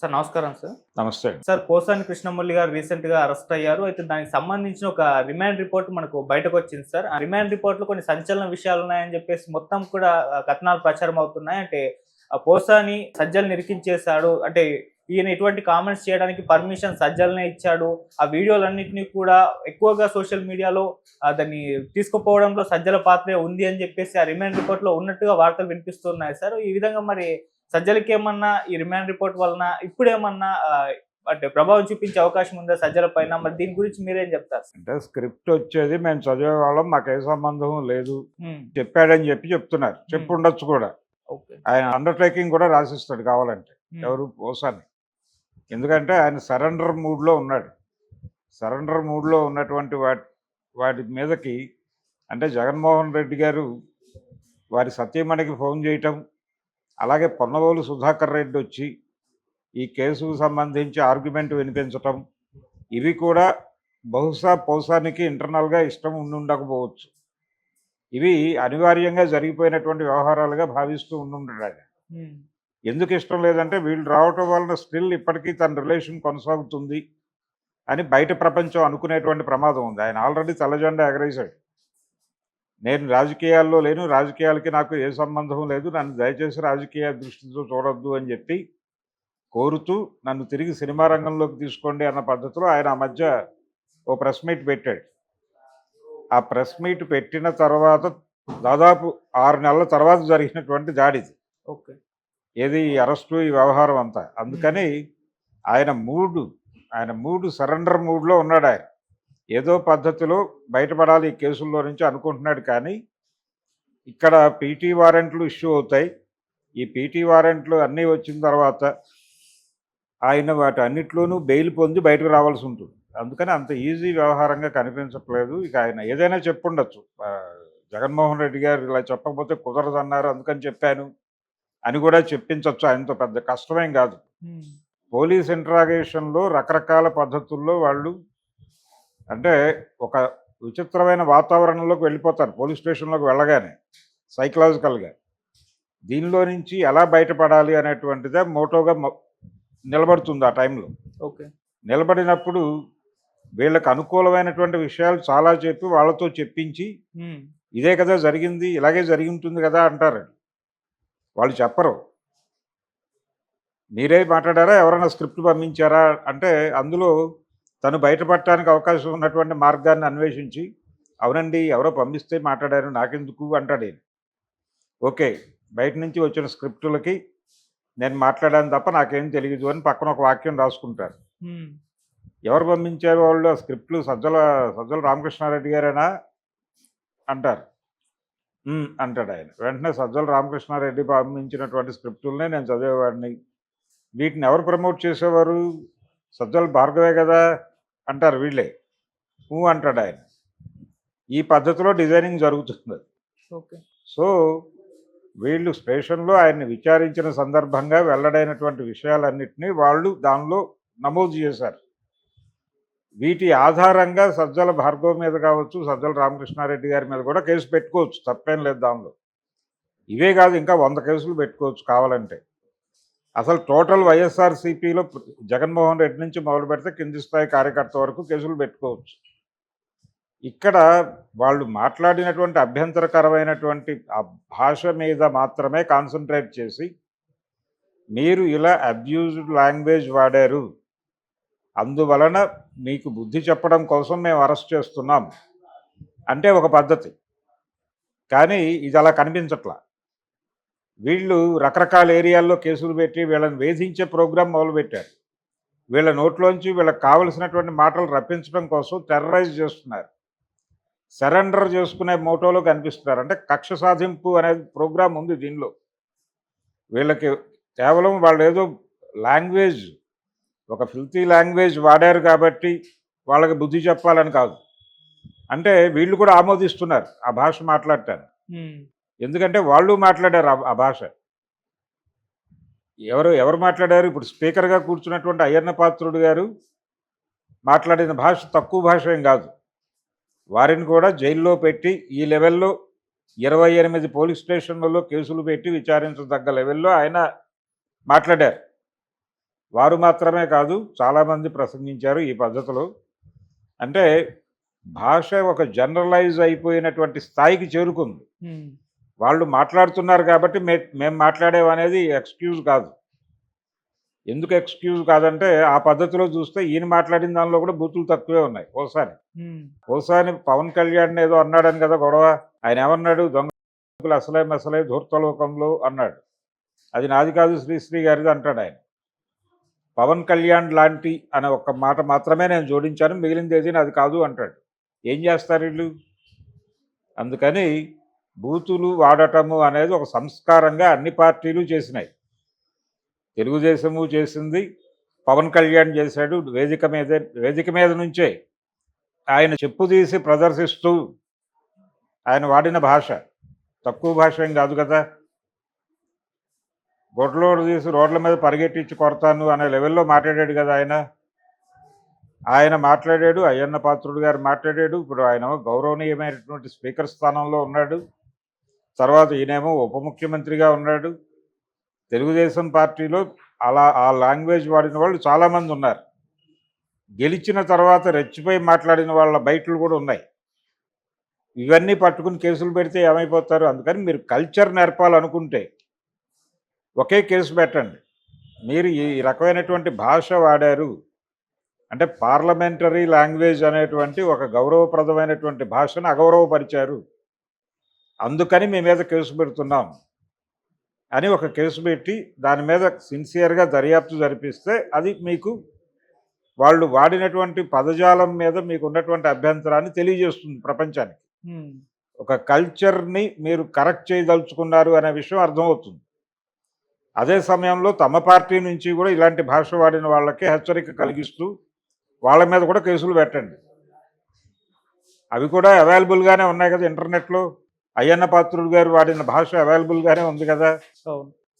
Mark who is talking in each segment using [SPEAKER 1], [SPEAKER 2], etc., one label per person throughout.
[SPEAKER 1] Sir నమస్కారం sir.
[SPEAKER 2] నమస్తే
[SPEAKER 1] sir Posani Krishna Murali గారు రీసెంట్గా అరెస్ట్ అయ్యారు. అయితే దానికి సంబంధించిన ఒక రిమాండ్ రిపోర్ట్ మనకు బయటకు వచ్చింది సార్. ఆ రిమాండ్ రిపోర్ట్లో కొన్ని సంచలన విషయాలు ఉన్నాయని చెప్పేసి మొత్తం కూడా కథనాలు ప్రచారం అవుతున్నాయి. అంటే ఆ పోసాని సజ్జలు నిరికించేశాడు అంటే ఈయన ఇటువంటి కామెంట్స్ చేయడానికి పర్మిషన్ సజ్జలనే ఇచ్చాడు. ఆ వీడియోలన్నింటినీ కూడా ఎక్కువగా సోషల్ మీడియాలో దాన్ని తీసుకుపోవడంలో సజ్జల పాత్రే ఉంది అని చెప్పేసి ఆ రిమాండ్ రిపోర్ట్లో ఉన్నట్టుగా వార్తలు వినిపిస్తున్నాయి సార్. ఈ విధంగా మరి సజ్జలకి ఏమన్నా ఈ రిమాండ్ రిపోర్ట్ వలన ఇప్పుడు ఏమన్నా అంటే ప్రభావం చూపించే అవకాశం ఉందా సజ్జల పైన మరి దీని గురించి మీరేం చెప్తారు?
[SPEAKER 2] అంటే స్క్రిప్ట్ వచ్చేది మేము చదివే వాళ్ళం మాకు ఏ సంబంధం లేదు. చెప్పాడని చెప్పి చెప్తున్నారు. చెప్పు ఉండొచ్చు కూడా. ఆయన అండర్టేకింగ్ కూడా రాసిస్తాడు కావాలంటే. ఎవరు పోసాని. ఎందుకంటే ఆయన సరెండర్ మూడ్లో ఉన్నాడు. సరెండర్ మూడ్లో ఉన్నటువంటి వాటి వాటి మీదకి అంటే జగన్మోహన్ రెడ్డి గారు వారి సత్యమణికి ఫోన్ చేయటం అలాగే పొన్నవోలు సుధాకర్ రెడ్డి వచ్చి ఈ కేసుకు సంబంధించి ఆర్గ్యుమెంట్ వినిపించటం ఇవి కూడా బహుశా పౌసానికి ఇంటర్నల్గా ఇష్టం ఉండి ఉండకపోవచ్చు. ఇవి అనివార్యంగా జరిగిపోయినటువంటి వ్యవహారాలుగా భావిస్తూ ఉండుంటాడు ఎందుకు ఇష్టం లేదంటే వీళ్ళు రావటం వలన స్టిల్ ఇప్పటికీ తన రిలేషన్ కొనసాగుతుంది అని బయట ప్రపంచం అనుకునేటువంటి ప్రమాదం ఉంది. ఆయన ఆల్రెడీ తెల్లజెండా ఎగరేశాడు. నేను రాజకీయాల్లో లేను రాజకీయాలకి నాకు ఏ సంబంధం లేదు. నన్ను దయచేసి రాజకీయ దృష్టితో చూడొద్దు అని చెప్పి కోరుతూ నన్ను తిరిగి సినిమా రంగంలోకి తీసుకోండి అన్న పద్ధతిలో ఆయన ఆ మధ్య ఓ ప్రెస్ మీట్ పెట్టాడు. ఆ ప్రెస్ మీట్ పెట్టిన తర్వాత దాదాపు ఆరు నెలల తర్వాత జరిగినటువంటి దాడిది
[SPEAKER 1] ఓకే.
[SPEAKER 2] ఏది ఈ అరెస్టు ఈ వ్యవహారం అంతా. అందుకని ఆయన మూడు ఆయన మూడు సరెండర్ మూడ్లో ఉన్నాడు ఆయన. ఏదో పద్ధతిలో బయటపడాలి ఈ కేసుల్లో నుంచి అనుకుంటున్నాడు కానీ ఇక్కడ పీటీ వారెంట్లు ఇష్యూ అవుతాయి. ఈ పీటీ వారెంట్లు అన్నీ వచ్చిన తర్వాత ఆయన వాటి అన్నిట్లోనూ బెయిల్ పొంది బయటకు రావాల్సి ఉంటుంది. అందుకని అంత ఈజీ వ్యవహారంగా కనిపించట్లేదు. ఇక ఆయన ఏదైనా చెప్పుండొచ్చు. జగన్మోహన్ రెడ్డి గారు ఇలా చెప్పకపోతే కుదరదు అన్నారు అందుకని చెప్పాను అని కూడా చెప్పించవచ్చు ఆయనతో పెద్ద కష్టమేం కాదు. పోలీస్ ఇంట్రాగేషన్లో రకరకాల పద్ధతుల్లో వాళ్ళు అంటే ఒక విచిత్రమైన వాతావరణంలోకి వెళ్ళిపోతారు పోలీస్ స్టేషన్లోకి వెళ్ళగానే సైకలాజికల్గా దీనిలో నుంచి ఎలా బయటపడాలి అనేటువంటిదే మోటోగా నిలబడుతుంది ఆ టైంలో.
[SPEAKER 1] ఓకే.
[SPEAKER 2] నిలబడినప్పుడు వీళ్ళకి అనుకూలమైనటువంటి విషయాలు చాలా చెప్పి వాళ్ళతో చెప్పించి ఇదే కదా జరిగింది ఇలాగే జరిగి ఉంటుంది కదా అంటారు. వాళ్ళు చెప్పరు. మీరే మాట్లాడారా? ఎవరైనా స్క్రిప్ట్ పంపించారా? అంటే అందులో తను బయటపడటానికి అవకాశం ఉన్నటువంటి మార్గాన్ని అన్వేషించి అవునండి ఎవరో పంపిస్తే మాట్లాడారు నాకెందుకు? అంటాడు. ఓకే బయట నుంచి వచ్చిన స్క్రిప్టులకి నేను మాట్లాడాను తప్ప నాకేం తెలియదు అని పక్కన ఒక వాక్యం రాసుకుంటారు. ఎవరు పంపించారు వాళ్ళు ఆ స్క్రిప్ట్లు? సజ్జల సజ్జల రామకృష్ణారెడ్డి గారేనా? అంటారు. అంటాడు ఆయన. వెంటనే సజ్జల రామకృష్ణారెడ్డి పంపించినటువంటి స్క్రిప్టులనే నేను చదివేవాడిని. వీటిని ఎవరు ప్రమోట్ చేసేవారు? సజ్జల భార్గవే కదా? అంటారు వీళ్ళే. ఊ అంటాడు ఆయన. ఈ పద్ధతిలో డిజైనింగ్ జరుగుతుంది.
[SPEAKER 1] ఓకే.
[SPEAKER 2] సో వీళ్ళు స్టేషన్లో ఆయన్ని విచారించిన సందర్భంగా వెల్లడైనటువంటి విషయాలన్నింటినీ వాళ్ళు దానిలో నమోదు చేశారు. వీటి ఆధారంగా సజ్జల భార్గవ్ మీద కావచ్చు సజ్జల రామకృష్ణారెడ్డి గారి మీద కూడా కేసు పెట్టుకోవచ్చు. తప్పేం లేదు దానిలో. ఇవే కాదు ఇంకా వంద కేసులు పెట్టుకోవచ్చు కావాలంటే. అసలు టోటల్ వైఎస్ఆర్సీపీలో జగన్మోహన్ రెడ్డి నుంచి మొదలు పెడితే కింది స్థాయి కార్యకర్త వరకు కేసులు పెట్టుకోవచ్చు. ఇక్కడ వాళ్ళు మాట్లాడినటువంటి అభ్యంతరకరమైనటువంటి ఆ భాష మీద మాత్రమే కాన్సన్ట్రేట్ చేసి మీరు ఇలా అబ్యూజ్డ్ లాంగ్వేజ్ వాడారు. అందువలన మీకు బుద్ధి చెప్పడం కోసం మేము అరెస్ట్ చేస్తున్నాం. అంటే ఒక పద్ధతి. కానీ ఇది అలా కనిపించట్లా. వీళ్ళు రకరకాల ఏరియాల్లో కేసులు పెట్టి వీళ్ళని వేధించే ప్రోగ్రాం మొదలుపెట్టారు. వీళ్ళ నోట్లోంచి వీళ్ళకి కావలసినటువంటి మాటలు రప్పించడం కోసం టెర్రరైజ్ చేస్తున్నారు. సరెండర్ చేసుకునే మోటోలో కనిపిస్తున్నారు. అంటే కక్ష సాధింపు అనే ప్రోగ్రాం ఉంది దీనిలో. వీళ్ళకి కేవలం వాళ్ళు ఏదో లాంగ్వేజ్ ఒక ఫిల్తీ లాంగ్వేజ్ వాడారు కాబట్టి వాళ్ళకి బుద్ధి చెప్పాలని కాదు. అంటే వీళ్ళు కూడా ఆమోదిస్తున్నారు. ఆ భాష మాట్లాడటాన్ని ఎందుకంటే వాళ్ళు మాట్లాడారు ఆ- భాష. ఎవరు ఎవరు మాట్లాడారు? ఇప్పుడు స్పీకర్గా కూర్చున్నటువంటి అయ్యన్న పాత్రుడు గారు మాట్లాడిన భాష తక్కువ భాష ఏం కాదు. వారిని కూడా జైల్లో పెట్టి ఈ లెవెల్లో ఇరవై ఎనిమిది పోలీస్ స్టేషన్లలో కేసులు పెట్టి విచారించదగ్గ లెవెల్లో ఆయన మాట్లాడారు. వారు మాత్రమే కాదు చాలామంది ప్రసంగించారు ఈ పద్ధతిలో. అంటే భాష ఒక జనరలైజ్ అయిపోయినటువంటి స్థాయికి చేరుకుంది. వాళ్ళు మాట్లాడుతున్నారు కాబట్టి మే మేము మాట్లాడేవి అనేది ఎక్స్క్యూజ్ కాదు. ఎందుకు ఎక్స్క్యూజ్ కాదంటే ఆ పద్ధతిలో చూస్తే ఈయన మాట్లాడిన దానిలో కూడా బూతులు తక్కువే ఉన్నాయి. ఓసారి. ఓసారి పవన్ కళ్యాణ్ ఏదో అన్నాడని కదా గొడవ. ఆయన ఏమన్నాడు? దొంగలు అసలే మసలే ధూర్తలోకంలో అన్నాడు. అది నాది కాదు శ్రీశ్రీ గారిది అంటాడు ఆయన. పవన్ కళ్యాణ్ లాంటి అనే ఒక్క మాట మాత్రమే నేను జోడించాను. మిగిలింది ఏది నాది కాదు అంటాడు. ఏం చేస్తారు వీళ్ళు? అందుకని బూతులు వాడటము అనేది ఒక సంస్కారంగా అన్ని పార్టీలు చేసినాయి. తెలుగుదేశము చేసింది పవన్ కళ్యాణ్ చేశాడు వేదిక మీద వేదిక మీద నుంచే. ఆయన చెప్పు తీసి ప్రదర్శిస్తూ ఆయన వాడిన భాష. తక్కువ భాష ఏం కాదు కదా. గొడ్లోడు తీసి రోడ్ల మీద పరిగెట్టించి కొడతాను అనే లెవెల్లో మాట్లాడాడు కదా ఆయన. ఆయన మాట్లాడాడు అయ్యన్న పాత్రుడు గారు మాట్లాడాడు. ఇప్పుడు ఆయన గౌరవనీయమైనటువంటి స్పీకర్ స్థానంలో ఉన్నాడు. తర్వాత ఈయనేమో ఉప ముఖ్యమంత్రిగా ఉన్నాడు. తెలుగుదేశం పార్టీలో అలా ఆ లాంగ్వేజ్ వాడిన వాళ్ళు చాలామంది ఉన్నారు. గెలిచిన తర్వాత రెచ్చిపోయి మాట్లాడిన వాళ్ళ బయటలు కూడా ఉన్నాయి. ఇవన్నీ పట్టుకుని కేసులు పెడితే ఏమైపోతారు? అందుకని మీరు కల్చర్ నేర్పాలనుకుంటే ఒకే కేసు పెట్టండి. మీరు ఈ రకమైనటువంటి భాష వాడారు. అంటే పార్లమెంటరీ లాంగ్వేజ్ అనేటువంటి ఒక గౌరవప్రదమైనటువంటి భాషను అగౌరవపరిచారు. అందుకని మీ మీద కేసు పెడుతున్నాం అని ఒక కేసు పెట్టి దాని మీద సిన్సియర్గా దర్యాప్తు జరిపిస్తే అది మీకు వాళ్ళు వాడినటువంటి పదజాలం మీద మీకు ఉన్నటువంటి అభ్యంతరాన్ని తెలియజేస్తుంది ప్రపంచానికి.
[SPEAKER 1] ఉమ్,
[SPEAKER 2] ఒక కల్చర్ని మీరు కరెక్ట్ చేయదలుచుకున్నారు అనే విషయం అర్థమవుతుంది. అదే సమయంలో తమ పార్టీ నుంచి కూడా ఇలాంటి భాష వాడిన వాళ్ళకి హెచ్చరిక కలిగిస్తూ వాళ్ళ మీద కూడా కేసులు పెట్టండి. అవి కూడా అవైలబుల్గానే ఉన్నాయి కదా ఇంటర్నెట్లో అయ్యన్న పాత్రుడు గారు వాడిన భాష అవైలబుల్గానే ఉంది కదా.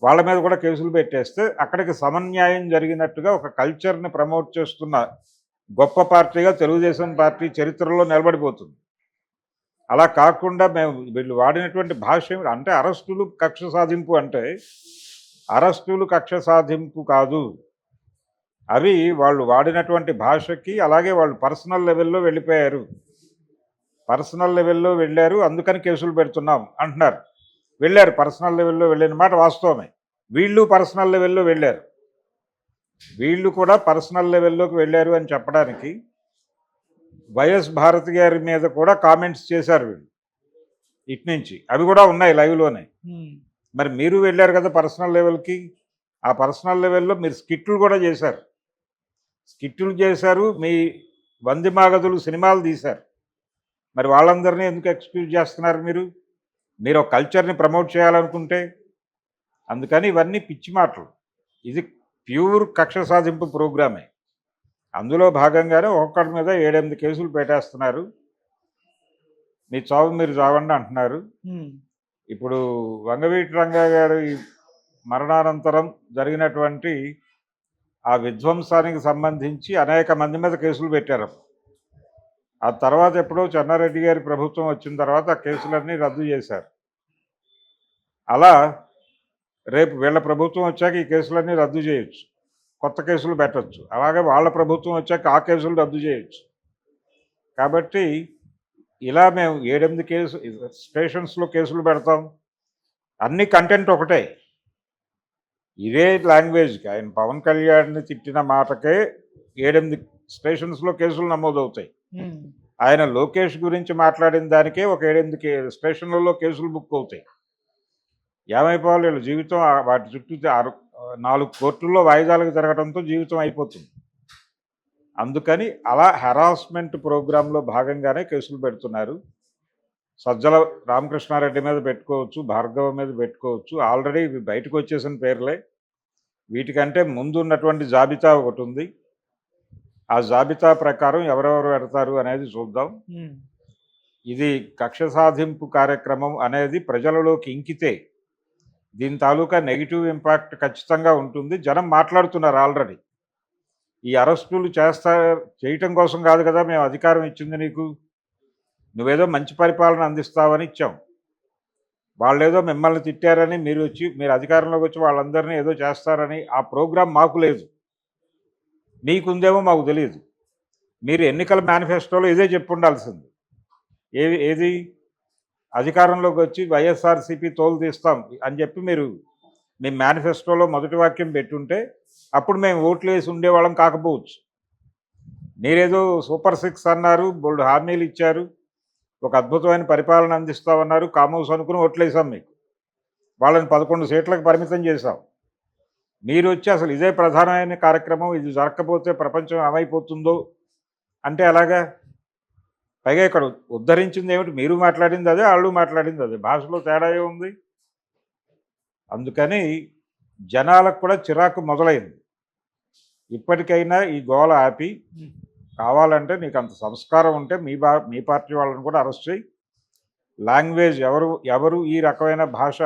[SPEAKER 2] వాళ్ళ మీద కూడా కేసులు పెట్టేస్తే అక్కడికి సమన్యాయం జరిగినట్టుగా ఒక కల్చర్ని ప్రమోట్ చేస్తున్న గొప్ప పార్టీగా తెలుగుదేశం పార్టీ చరిత్రలో నిలబడిపోతుంది. అలా కాకుండా మేము వీళ్ళు వాడినటువంటి భాష అంటే అరెస్టులు కక్ష సాధింపు అంటే అరెస్టులు కక్ష సాధింపు కాదు. అవి వాళ్ళు వాడినటువంటి భాషకి అలాగే వాళ్ళు పర్సనల్ లెవెల్లో వెళ్ళిపోయారు. పర్సనల్ లెవెల్లో వెళ్ళారు అందుకని కేసులు పెడుతున్నాం అంటున్నారు. వెళ్ళారు పర్సనల్ లెవెల్లో వెళ్ళిన మాట వాస్తవమే. వీళ్ళు పర్సనల్ లెవెల్లో వెళ్ళారు. వీళ్ళు కూడా పర్సనల్ లెవెల్లోకి వెళ్ళారు అని చెప్పడానికి వైఎస్ భారతి గారి మీద కూడా కామెంట్స్ చేశారు వీళ్ళు. ఇటు నుంచి. అవి కూడా ఉన్నాయి లైవ్లోనే. మరి మీరు వెళ్ళారు కదా పర్సనల్ లెవెల్కి ఆ పర్సనల్ లెవెల్లో మీరు స్కిట్లు కూడా చేశారు. స్కిట్లు చేశారు మీ వంది మాగదులు సినిమాలు తీశారు. మరి వాళ్ళందరినీ ఎందుకు ఎక్స్క్యూజ్ చేస్తున్నారు మీరు? మీరు ఒక కల్చర్ని ప్రమోట్ చేయాలనుకుంటే? అందుకని ఇవన్నీ పిచ్చి మాటలు. ఇది ప్యూర్ కక్ష సాధింపు ప్రోగ్రామే. అందులో భాగంగానే ఒక్కొక్కడి మీద ఏడెనిమిది కేసులు పెట్టేస్తున్నారు. మీ చావు మీరు చావండి అంటున్నారు. ఇప్పుడు వంగవీటి రంగా గారి మరణానంతరం జరిగినటువంటి ఆ విధ్వంసానికి సంబంధించి అనేక మంది మీద కేసులు పెట్టారు. ఆ తర్వాత ఎప్పుడో చెన్నారెడ్డి గారి ప్రభుత్వం వచ్చిన తర్వాత ఆ కేసులన్నీ రద్దు చేశారు. అలా రేపు వీళ్ళ ప్రభుత్వం వచ్చాక ఈ కేసులన్నీ రద్దు చేయొచ్చు. కొత్త కేసులు పెట్టచ్చు. అలాగే వాళ్ళ ప్రభుత్వం వచ్చాక ఆ కేసులు రద్దు చేయొచ్చు. కాబట్టి ఇలా మేము ఏడెనిమిది కేసు స్టేషన్స్లో కేసులు పెడతాం. అన్ని కంటెంట్ ఒకటే. ఇదే లాంగ్వేజ్కి ఆయన పవన్ కళ్యాణ్ని తిట్టిన మాటకే ఏడెనిమిది స్టేషన్స్లో కేసులు నమోదవుతాయి. ఆయన లోకేష్ గురించి మాట్లాడిన దానికే ఒక ఏడెనిమిది స్టేషన్లలో కేసులు బుక్ అవుతాయి. ఏమైపోవాలి? వీళ్ళ జీవితం వాటి చుట్టూ ఆరు నాలుగు కోర్టుల్లో వాయిదాలకు జరగడంతో జీవితం అయిపోతుంది. అందుకని అలా హెరాస్మెంట్ ప్రోగ్రాంలో భాగంగానే కేసులు పెడుతున్నారు. సజ్జల రామకృష్ణారెడ్డి మీద పెట్టుకోవచ్చు భార్గవ మీద పెట్టుకోవచ్చు. ఆల్రెడీ ఇవి బయటకు వచ్చేసిన పేర్లే. వీటికంటే ముందు ఉన్నటువంటి జాబితా ఒకటి ఉంది. ఆ జాబితా ప్రకారం ఎవరెవరు పెడతారు అనేది చూద్దాం. ఇది కక్ష సాధింపు కార్యక్రమం అనేది ప్రజలలోకి ఇంకితే దీని తాలూకా నెగిటివ్ ఇంపాక్ట్ ఖచ్చితంగా ఉంటుంది. జనం మాట్లాడుతున్నారు ఆల్రెడీ. ఈ అరెస్టులు చేస్తా చేయటం కోసం కాదు కదా మేము అధికారం ఇచ్చింది నీకు. నువ్వేదో మంచి పరిపాలన అందిస్తావని ఇచ్చాం. వాళ్ళేదో మిమ్మల్ని తిట్టారని మీరు వచ్చి మీరు అధికారంలోకి వచ్చి వాళ్ళందరినీ ఏదో చేస్తారని ఆ ప్రోగ్రాం మాకు లేదు. మీకుందేమో మాకు తెలియదు మీరు ఎన్నికల మేనిఫెస్టోలో ఇదే చెప్పు ఉండాల్సింది ఏది? ఏది అధికారంలోకి వచ్చి వైఎస్ఆర్సీపీ తోలు తీస్తాం అని చెప్పి మీరు మీ మేనిఫెస్టోలో మొదటి వాక్యం పెట్టుంటే అప్పుడు మేము ఓట్లు వేసి ఉండేవాళ్ళం కాకపోవచ్చు. మీరేదో సూపర్ సిక్స్ అన్నారు బోల్డ్ హామీలు ఇచ్చారు ఒక అద్భుతమైన పరిపాలన అందిస్తామన్నారు కామోస్ అనుకుని ఓట్లేసాం మీకు. వాళ్ళని పదకొండు సీట్లకు పరిమితం చేశాం. మీరు వచ్చి అసలు ఇదే ప్రధానమైన కార్యక్రమం ఇది జరగకపోతే ప్రపంచం ఏమైపోతుందో? అంటే అలాగా? పైగా ఇక్కడ ఉద్ధరించింది ఏమిటి? మీరు మాట్లాడింది అదే వాళ్ళు మాట్లాడింది అదే. భాషలో తేడా ఉంది అందుకని జనాలకు కూడా చిరాకు మొదలైంది. ఇప్పటికైనా ఈ గోల ఆపి కావాలంటే నీకు అంత సంస్కారం ఉంటే మీ బా మీ పార్టీ వాళ్ళని కూడా అరెస్ట్ చేయి. లాంగ్వేజ్ ఎవరు ఎవరు ఈ రకమైన భాష